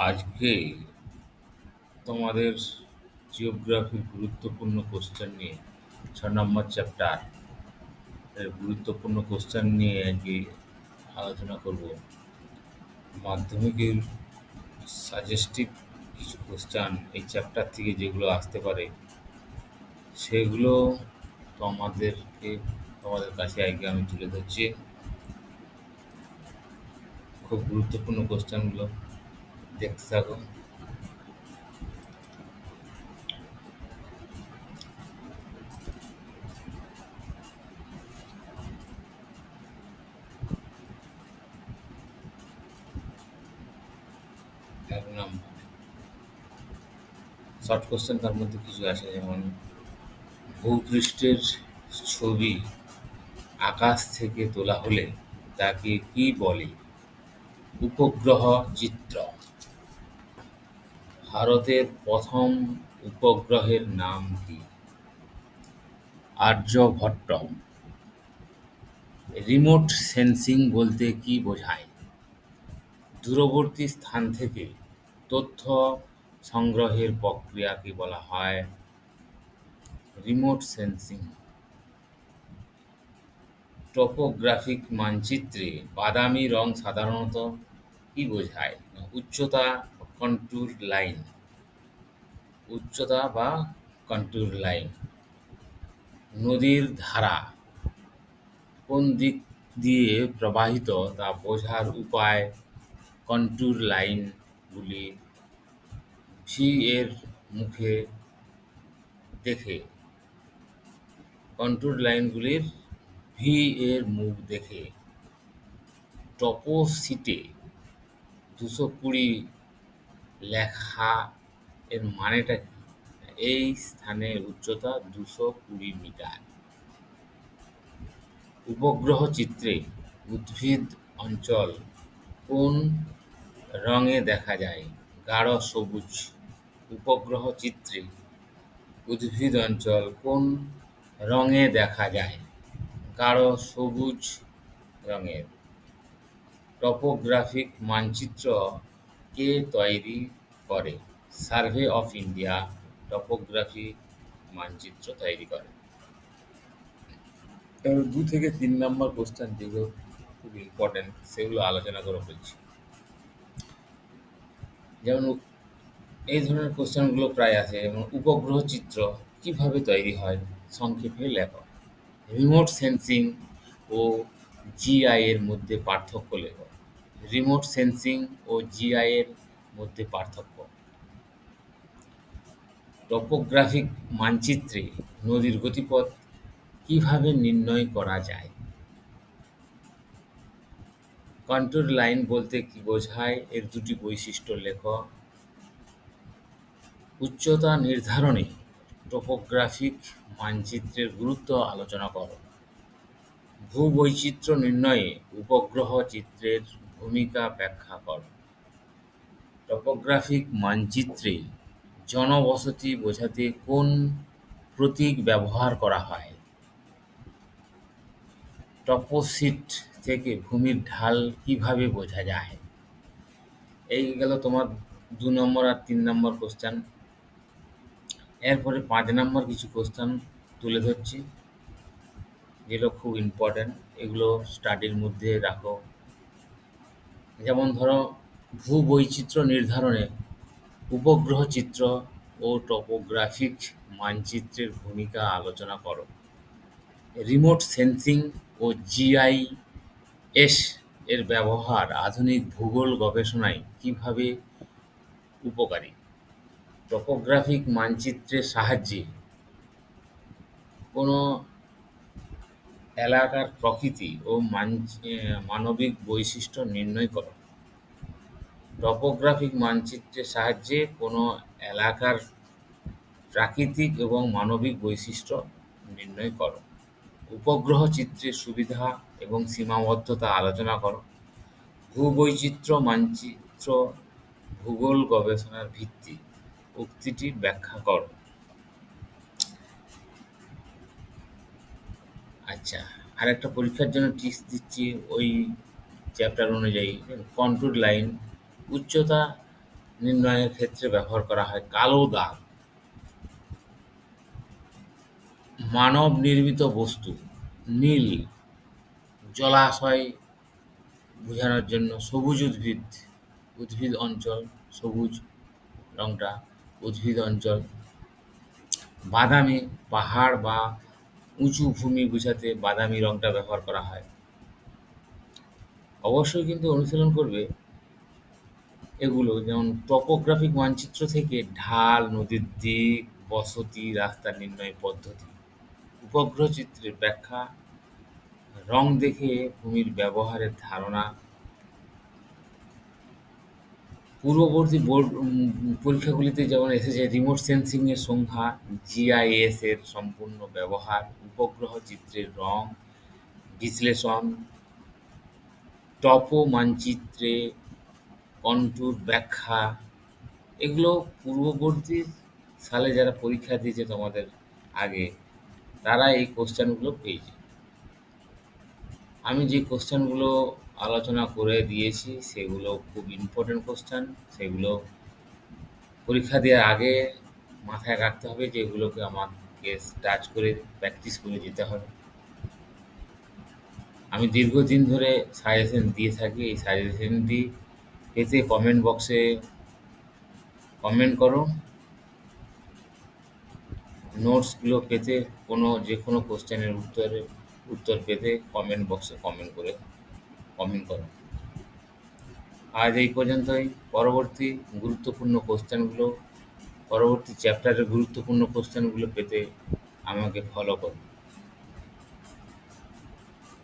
আজকে তোমাদের জিওগ্রাফির গুরুত্বপূর্ণ কোশ্চেন নিয়ে, ছ নম্বর চ্যাপ্টার এর গুরুত্বপূর্ণ কোশ্চেন নিয়ে আজকে আলোচনা করব। মাধ্যমিকের সাজেস্টিভ কিছু কোশ্চেন এই চ্যাপ্টার থেকে যেগুলো আসতে পারে, সেগুলো তোমাদেরকে, তোমাদের কাছে আজকে আমি তুলে ধরছি। খুব গুরুত্বপূর্ণ কোশ্চেনগুলো থাকো এক শর্ট কোশ্চেন তার মধ্যে কিছু আছে যেমন, ভূপৃষ্ঠের ছবি আকাশ থেকে তোলা হলে তাকে কি বলে? উপগ্রহ চিত্র। ভারতের প্রথম উপগ্রহের নাম কি? আর্যভট্ট রিমোট সেন্সিং বলতে কি বোঝায়? দূরবর্তী স্থান থেকে তথ্য সংগ্রহের প্রক্রিয়াকে বলা হয় রিমোট সেন্সিং। টপোগ্রাফিক মানচিত্রে বাদামি রং সাধারণত কি বোঝায়? উচ্চতা কন্ট্যুর লাইন উচ্চতা বা কন্ট্যুর লাইন নদীর ধারা। কোন দিক দিয়ে প্রবাহিত তা বোঝার উপায় কন্ট্যুর লাইনগুলি ভি এর মুখে দেখে। কন্ট্যুর লাইনগুলির ভি এর মুখ দেখে। টপোসিটে দুশো কুড়ি লেখা এর মানেটা কি? এই স্থানের উচ্চতা দুশো কুড়ি মিটার। উপগ্রহ চিত্রে উদ্ভিদ অঞ্চল কোন রঙে দেখা যায়? গাঢ় সবুজ। উপগ্রহ চিত্রে উদ্ভিদ অঞ্চল কোন রঙে দেখা যায়? গাঢ় সবুজ রঙের। টপোগ্রাফিক মানচিত্র কে তৈরি করে? সার্ভে অফ ইন্ডিয়া টপোগ্রাফি মানচিত্র তৈরি করে। দু থেকে তিন নম্বর কোশ্চেন যেগুলো খুব ইম্পর্টেন্ট সেগুলো আলোচনা করে বলছি। যেমন এই ধরনের কোশ্চেনগুলো প্রায় আছে, যেমন উপগ্রহ চিত্র কীভাবে তৈরি হয়? সংক্ষেপে লেখ। রিমোট সেন্সিং ও জিআই এর মধ্যে পার্থক্য লেখ। রিমোট সেন্সিং ও জিআই এর মধ্যে পার্থক্য। টপোগ্রাফিক মানচিত্রে নদীর গতিপথ কীভাবে নির্ণয় করা যায়? কন্ট্যুর লাইন বলতে কি বোঝায়? এর দুটি বৈশিষ্ট্য লেখ। উচ্চতা নির্ধারণে টপোগ্রাফিক মানচিত্রের গুরুত্ব আলোচনা করো। ভূবৈচিত্র্য নির্ণয়ে উপগ্রহ চিত্রের ভূমিকা ব্যাখ্যা করো। টপোগ্রাফিক মানচিত্রে জনবসতি বোঝাতে কোন প্রতীক ব্যবহার করা হয়? টপোসিট থেকে ভূমির ঢাল কীভাবে বোঝা যায়? এই গেল তোমার দু নম্বর আর তিন নম্বর কোশ্চেন এরপরে পাঁচ নম্বর কিছু কোশ্চেন তুলে ধরছি। যেগুলো খুব ইম্পর্ট্যান্ট এগুলো স্টাডির মধ্যে রাখো। যেমন ধরো ভূবৈচিত্র্য নির্ধারণে উপগ্রহ চিত্র ও টপোগ্রাফিক মানচিত্রের ভূমিকা আলোচনা করো। রিমোট সেন্সিং ও জিআইএস এর ব্যবহার আধুনিক ভূগোল গবেষণায় কীভাবে উপকারী? টপোগ্রাফিক মানচিত্রের সাহায্যে কোনো এলাকার প্রকৃতি ও মানবিক বৈশিষ্ট্য নির্ণয় করো। টপোগ্রাফিক মানচিত্রের সাহায্যে কোনো এলাকার প্রাকৃতিক এবং মানবিক বৈশিষ্ট্য নির্ণয় করো। উপগ্রহ চিত্রের সুবিধা এবং সীমাবদ্ধতা আলোচনা করো। ভূবৈচিত্র্য মানচিত্র ভূগোল গবেষণার ভিত্তি উক্তিটি ব্যাখ্যা করো। আচ্ছা আর একটা পরীক্ষার জন্য টিপস দিচ্ছি ওই চ্যাপ্টার অনুযায়ী। কন্ট্রোল লাইন উচ্চতা নির্ণয়ের ক্ষেত্রে ব্যবহার করা হয় কালো দাগ। মানব নির্মিত বস্তু, নীল, জলাশয় বোঝানোর জন্য সবুজ উদ্ভিদ উদ্ভিদ অঞ্চল, সবুজ রংটা উদ্ভিদ অঞ্চল। বাদামি, পাহাড় বা উঁচু ভূমি বোঝাতে বাদামি রংটা ব্যবহার করা হয়। অবশ্যই কিন্তু অনুশীলন করবে এগুলো, যেমন টপোগ্রাফিক মানচিত্র থেকে ঢাল, নদীর দিক, বসতি রাস্তা নির্ণয় পদ্ধতি, উপগ্রহ চিত্রের ব্যাখ্যা, রং দেখে ভূমির ব্যবহারের ধারণা পূর্ববর্তী বোর্ড পরীক্ষাগুলিতে যেমন এসেছে, রিমোট সেন্সিংয়ের সংখ্যা জিআইএস এর সম্পূর্ণ ব্যবহার, উপগ্রহ চিত্রের রং, বিশ্লেষণ, টপো মানচিত্রে কন্টুর ব্যাখ্যা, এগুলো পূর্ববর্তী সালে যারা পরীক্ষা দিয়েছে তোমাদের আগে, তারা এই কোশ্চেনগুলো পেয়েছে। আমি যে কোশ্চেনগুলো আলোচনা করে দিয়েছি, সেগুলো খুব ইম্পর্টেন্ট কোশ্চেন সেগুলো পরীক্ষা দেওয়ার আগে মাথায় রাখতে হবে যে এগুলোকে আমাকে টাচ করে প্র্যাকটিস করে যেতে হবে। আমি দীর্ঘদিন ধরে সাজেশন দিয়ে থাকি, এই সাজেশনটি পেতে কমেন্ট বক্সে কমেন্ট করো। নোটসগুলো পেতে কোনো যে কোনো কোশ্চেনের উত্তরে, উত্তর পেতে কমেন্ট বক্সে কমেন্ট করে কমেন্ট করো। আজ এই পর্যন্তই। পরবর্তী গুরুত্বপূর্ণ কোশ্চেনগুলো পরবর্তী চ্যাপ্টারের গুরুত্বপূর্ণ কোশ্চেনগুলো পেতে আমাকে ফলো করো।